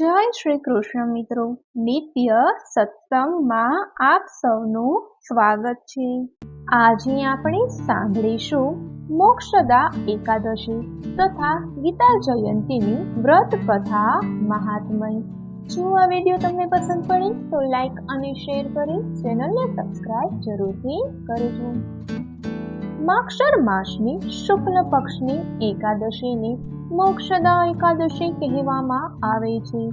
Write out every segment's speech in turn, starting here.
જય શ્રી કૃષ્ણ મિત્રો. નિત્ય સત્સંગમાં આપ સૌનું સ્વાગત છે. આજે આપણે સાંભળીશું મોક્ષદા એકાદશી તથા ગીતા જયંતીની વ્રત કથા મહાત્મય. જો આ વીડિયો તમને પસંદ પડે તો લાઈક અને શેર કરી ચેનલને સબસ્ક્રાઇબ જરૂરથી કરજો. માક્ષર માસની શુક્લ પક્ષની એકાદશીની મોક્ષદા એકાદશી કહેવામાં આવે છે.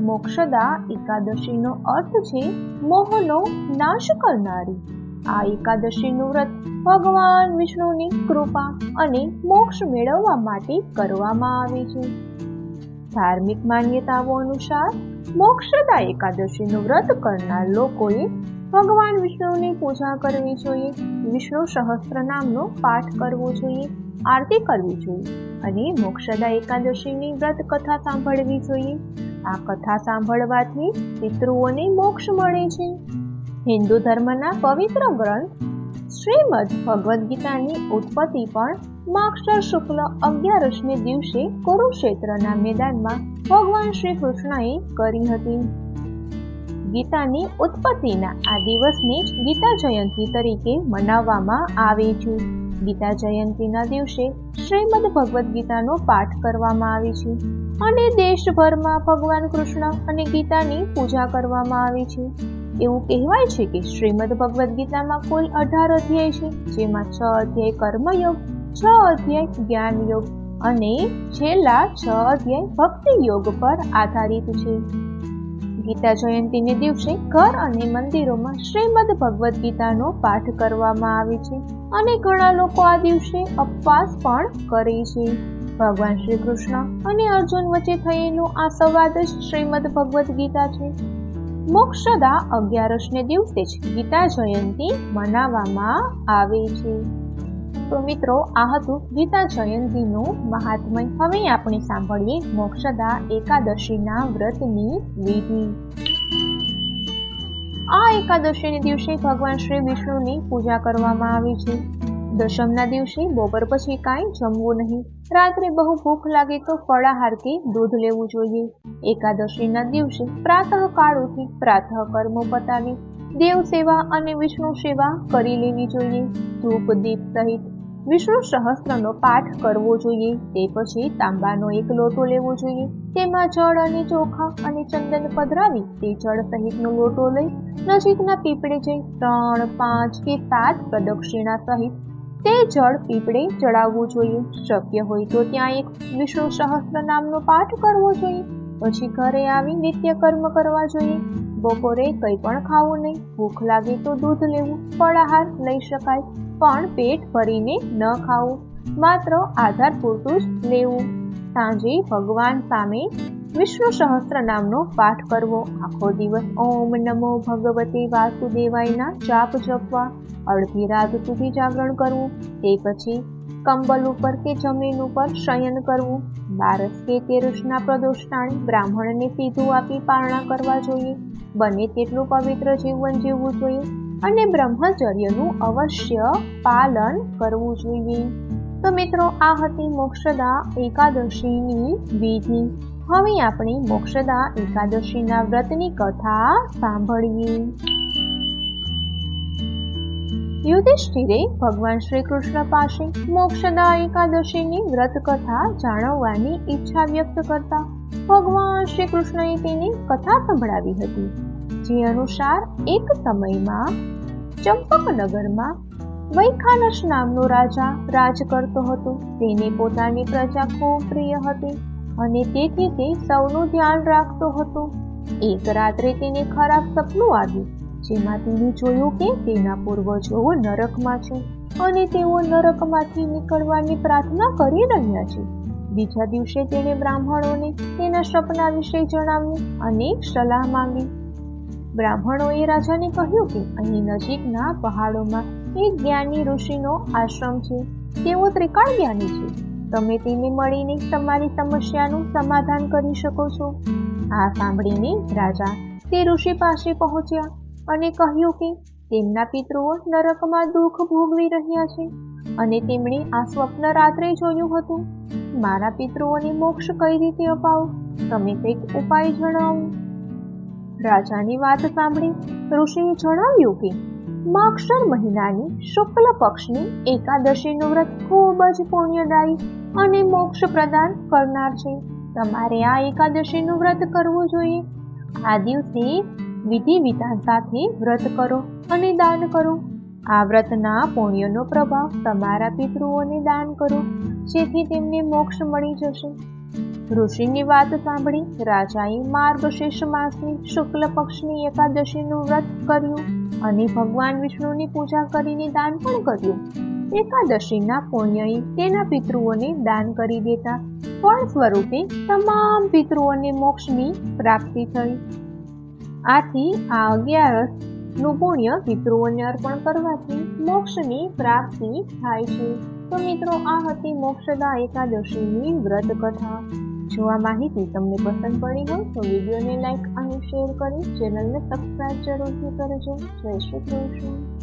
મોક્ષદા એકાદશીનો અર્થ છે મોહનો નાશ કરનારી. આ એકાદશીનું વ્રત ભગવાન વિષ્ણુની કૃપા અને મોક્ષ મેળવવા માટે કરવામાં આવે છે. ધાર્મિક માન્યતાઓ અનુસાર મોક્ષદા એકાદશીનું વ્રત કરનાર લોકોએ ભગવાન વિષ્ણુની પૂજા કરવી જોઈએ. વિષ્ણુ સહસ્ત્ર નામનો પાઠ કરવો જોઈએ. આરતી કરવી જોઈએ અને મોક્ષદા એકાદશીની વ્રત કથા સાંભળવી જોઈએ. આ કથા સાંભળવાથી પિતૃઓને મોક્ષ મળે છે. હિન્દુ ધર્મના પવિત્ર ગ્રંથ શ્રીમદ ભગવદ્ ગીતાની ઉત્પત્તિ પણ માક્ષર શુક્લ અગિયારસને દિવસે કુરુક્ષેત્રના મેદાનમાં ભગવાન શ્રી કૃષ્ણએ કરી હતી. ગીતાની ઉત્પત્તિના આ દિવસને ગીતા જયંતી તરીકે મનાવવામાં આવે છે. ગીતા જયંતીના દિવસે શ્રીમદ ભગવદ્ ગીતાનો પાઠ કરવામાં આવે છે અને દેશભરમાં ભગવાન કૃષ્ણ અને ગીતાની પૂજા કરવામાં આવે છે. એવું કહેવાય છે કે શ્રીમદ ભગવદ્ ગીતામાં કુલ અઢાર અધ્યાય છે, જેમાં છ અધ્યાય કર્મયોગ, છ અધ્યાય જ્ઞાન યોગ અને છેલ્લા છ અધ્યાય ભક્તિ યોગ પર આધારિત છે. ગીતા જયંતીને દિવસે ઘર અને મંદિરોમાં શ્રીમદ ભગવદ્ ગીતાનો પાઠ કરવામાં આવે છે અને ઘણા લોકો આ દિવસે ઉપવાસ પણ કરે છે. ભગવાન શ્રી કૃષ્ણ અને અર્જુન વચ્ચે થયેલો આ સંવાદ જ શ્રીમદ ભગવદ્ ગીતા છે. મોક્ષદા અગિયારસને દિવસે જ ગીતા જયંતી મનાવવામાં આવે છે. તો મિત્રો, આ હતું ગીતા જયંતીનું મહાત્મય. હવે આપણે સાંભળીએ મોક્ષદા એકાદશીના વ્રતની વિધિ. આ એકાદશીને દિવસે ભગવાન શ્રી વિષ્ણુની પૂજા કરવામાં આવી છે. દશમના દિવસે બપોર પછી કાંઈ જમવું નહીં. રાત્રે બહુ ભૂખ લાગે તો ફળાહાર કે દૂધ લેવું જોઈએ. એકાદશીના દિવસે પ્રાતઃ કાળ ઉઠી પ્રાતઃ કર્મો પતાવી દેવ સેવા અને વિષ્ણુ સેવા કરી લેવી જોઈએ. ધૂપ દીપ સહિત વિષ્ણુ સહસ્ત્રનો પાઠ કરવો જોઈએ. તે પછી તાંબાનો એક લોટો લેવો જોઈએ. તેમાં જળ અને ચોખા અને ચંદન પધરાવી તે જળ સહિતનો લોટો લઈ નજીકના પીપળે જઈ ત્રણ, પાંચ કે સાત પ્રદક્ષિણા સહિત તે જળ પીપળે ચડાવવું જોઈએ. શક્ય હોય તો ત્યાં એક વિષ્ણુ સહસ્ત્ર નામનો પાઠ કરવો જોઈએ. પછી ઘરે આવી નિત્ય કર્મ કરવા જોઈએ. બપોરે કંઈ પણ ખાવું નહીં, ભૂખ લાગે તો દૂધ લેવું, ફળાહાર લઈ શકાય, પણ પેટ ભરીને ન ખાવું, માત્ર આધાર પૂરતું જ લેવું. સાંજે ભગવાન સામે વિષ્ણુ સહસ્ત્ર નામનો પાઠ કરવો. આખો દિવસ ઓમ નમો ભગવતે વાસુદેવાયના જાપ જપવા, અડધી રાત સુધી જાગરણ કરવું, તે પછી કંબલ ઉપર કે જમીન ઉપર શયન કરવું, બારસ કે તેરસના પ્રદોષતાણે બ્રાહ્મણને સીધું આપી પારણા કરવા જોઈએ, બને તેટલું પવિત્ર જીવન જીવવું જોઈએ અને બ્રહ્મચર્યનું અવશ્ય પાલન કરવું જોઈએ. તો મિત્રો, આ હતી મોક્ષદા એકાદશીની વિધિ. હવે આપણે મોક્ષદા એકાદશીના વ્રતની કથા સાંભળીએ. યુધિષ્ઠિરે ભગવાન શ્રી કૃષ્ણ પાસે મોક્ષદા એકાદશીની વ્રત કથા જાણવવાની ઈચ્છા વ્યક્ત કરતા ભગવાન શ્રી કૃષ્ણએ તેની કથા સંભળાવી હતી, જે અનુસાર એક સમયમાં ચંપકનગરમાં વૈખાનસ નામનો રાજા રાજ કરતો હતો. તેને પોતાની પ્રજા ખૂબ પ્રિય હતી અને તેથી તે સૌનું ધ્યાન રાખતો હતો. એક રાત્રે તેને ખરાબ સપનું આવ્યું જેમાં તેને જોયું કે તેના પૂર્વજો નરકમાં છે અને તેઓ નરકમાંથી નીકળવાની પ્રાર્થના કરી રહ્યા છે. બીજા દિવસે તેણે બ્રાહ્મણોને તેના સપના વિશે જણાવ્યું અને સલાહ માંગી. બ્રાહ્મણોએ રાજાને કહ્યું કે અહીં નજીકના પહાડોમાં એક જ્ઞાની ઋષિનો આશ્રમ છે. તેઓ ત્રિકાળ જ્ઞાની છે. તમે તેને મળીને તમારી સમસ્યાનું સમાધાન કરી શકો છો. આ સાંભળીને રાજા તે ઋષિ પાસે પહોંચ્યા. અને કહ્યું કે, તેમના પિતૃઓ નરકમાં દુઃખ ભોગવી રહ્યા છે અને તેમણે આ સ્વપ્ન રાત્રે જોયું હતું. મારા પિતૃઓને મોક્ષ કઈ રીતે અપાવો? તમે કંઈક ઉપાય જણાવો. રાજાની વાત સાંભળી ઋષિએ જણાવ્યું કે, માક્ષર મહિનાની શુક્લ પક્ષની એકાદશીનું વ્રત ખૂબ જ પુણ્યદાયી અને મોક્ષ પ્રદાન કરનાર છે. તમારે આ એકાદશીનું વ્રત કરવું જોઈએ. આ દિવસે વિધિ વિધાન સાથે વ્રત કરો અને દાન કરો. આ વ્રતના પુણ્યનો પ્રભાવ તમારા પિતૃઓને દાન કરો, જેથી તેમને મોક્ષ મળી જશે. ઋષિની વાત સાંભળી રાજાએ માર્ગશીર્ષ માસની શુક્લ પક્ષની એકાદશીનું વ્રત કર્યું અને ભગવાન વિષ્ણુની પૂજા કરીને દાન પણ કર્યું. એકાદશીના પુણ્યએ તેના પિતૃઓને દાન કરી દેતા ફળ સ્વરૂપે તમામ પિતૃઓને મોક્ષની પ્રાપ્તિ થઈ. આથી આ અગિયારસનું પુણ્ય પિતૃઓને અર્પણ કરવાથી મોક્ષની પ્રાપ્તિ થાય છે. તો મિત્રો, આ હતી મોક્ષદા એકાદશીની વ્રત કથા. જો આ માહિતી તમને પસંદ પડી હોય, તો વિડીયોને લાઈક અને શેર કરી ચેનલને સબસ્ક્રાઈબ જરૂરથી કરજો. જય શ્રી કૃષ્ણ.